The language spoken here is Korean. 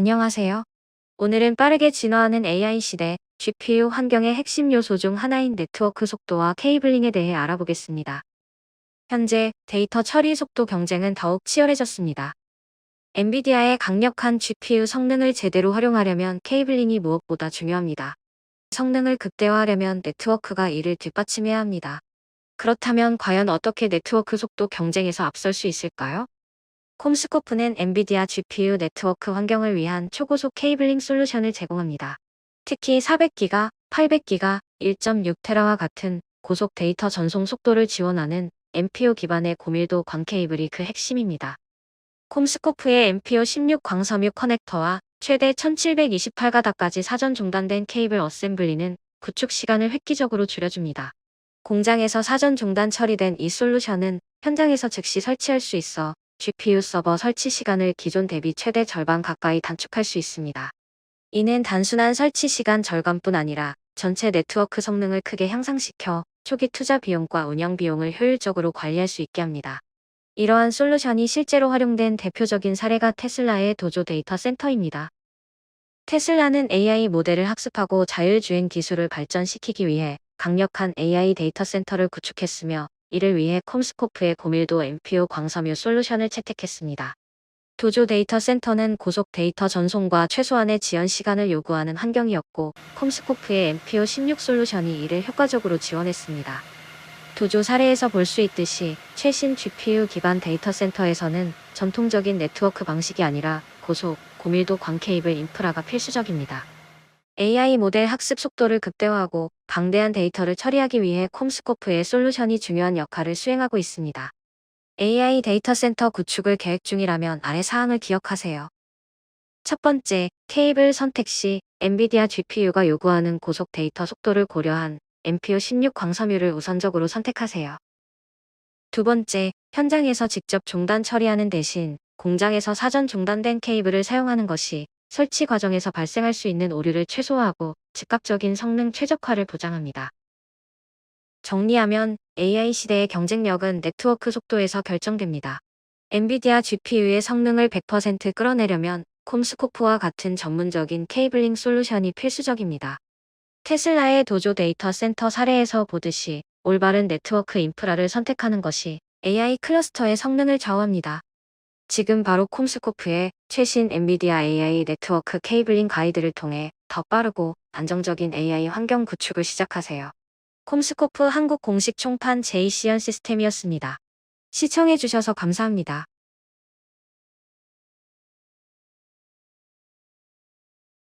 안녕하세요. 오늘은 빠르게 진화하는 AI 시대 GPU 환경의 핵심 요소 중 하나인 네트워크 속도와 케이블링에 대해 알아보겠습니다. 현재 데이터 처리 속도 경쟁은 더욱 치열해졌습니다. 엔비디아의 강력한 GPU 성능을 제대로 활용하려면 케이블링이 무엇보다 중요합니다. 성능을 극대화하려면 네트워크가 이를 뒷받침해야 합니다. 그렇다면 과연 어떻게 네트워크 속도 경쟁에서 앞설 수 있을까요? 콤스코프는 엔비디아 GPU 네트워크 환경을 위한 초고속 케이블링 솔루션을 제공합니다. 특히 400기가, 800기가, 1.6테라와 같은 고속 데이터 전송 속도를 지원하는 MPO 기반의 고밀도 광 케이블이 그 핵심입니다. 콤스코프의 MPO 16 광섬유 커넥터와 최대 1728가닥까지 사전 중단된 케이블 어셈블리는 구축 시간을 획기적으로 줄여줍니다. 공장에서 사전 중단 처리된 이 솔루션은 현장에서 즉시 설치할 수 있어 GPU 서버 설치 시간을 기존 대비 최대 절반 가까이 단축할 수 있습니다. 이는 단순한 설치 시간 절감뿐 아니라 전체 네트워크 성능을 크게 향상시켜 초기 투자 비용과 운영 비용을 효율적으로 관리할 수 있게 합니다. 이러한 솔루션이 실제로 활용된 대표적인 사례가 테슬라의 도조 데이터 센터입니다. 테슬라는 AI 모델을 학습하고 자율주행 기술을 발전시키기 위해 강력한 AI 데이터 센터를 구축했으며 이를 위해 콤스코프의 고밀도 MPO 광섬유 솔루션을 채택했습니다. 도조 데이터 센터는 고속 데이터 전송과 최소한의 지연 시간을 요구하는 환경이었고 콤스코프의 MPO 16 솔루션이 이를 효과적으로 지원했습니다. 도조 사례에서 볼 수 있듯이 최신 GPU 기반 데이터 센터에서는 전통적인 네트워크 방식이 아니라 고속, 고밀도 광 케이블 인프라가 필수적입니다. AI 모델 학습 속도를 극대화하고 방대한 데이터를 처리하기 위해 콤스코프의 솔루션이 중요한 역할을 수행하고 있습니다. AI 데이터 센터 구축을 계획 중이라면 아래 사항을 기억하세요. 첫 번째, 케이블 선택 시 엔비디아 GPU가 요구하는 고속 데이터 속도를 고려한 MPO 16 광섬유를 우선적으로 선택하세요. 두 번째, 현장에서 직접 중단 처리하는 대신 공장에서 사전 중단된 케이블을 사용하는 것이 설치 과정에서 발생할 수 있는 오류를 최소화하고 즉각적인 성능 최적화를 보장합니다. 정리하면 AI 시대의 경쟁력은 네트워크 속도에서 결정됩니다. 엔비디아 GPU의 성능을 100% 끌어내려면 콤스코프와 같은 전문적인 케이블링 솔루션이 필수적입니다. 테슬라의 도조 데이터 센터 사례에서 보듯이 올바른 네트워크 인프라를 선택하는 것이 AI 클러스터의 성능을 좌우합니다. 지금 바로 콤스코프의 최신 엔비디아 AI 네트워크 케이블링 가이드를 통해 더 빠르고 안정적인 AI 환경 구축을 시작하세요. 콤스코프 한국 공식 총판 제이시연 시스템이었습니다. 시청해주셔서 감사합니다.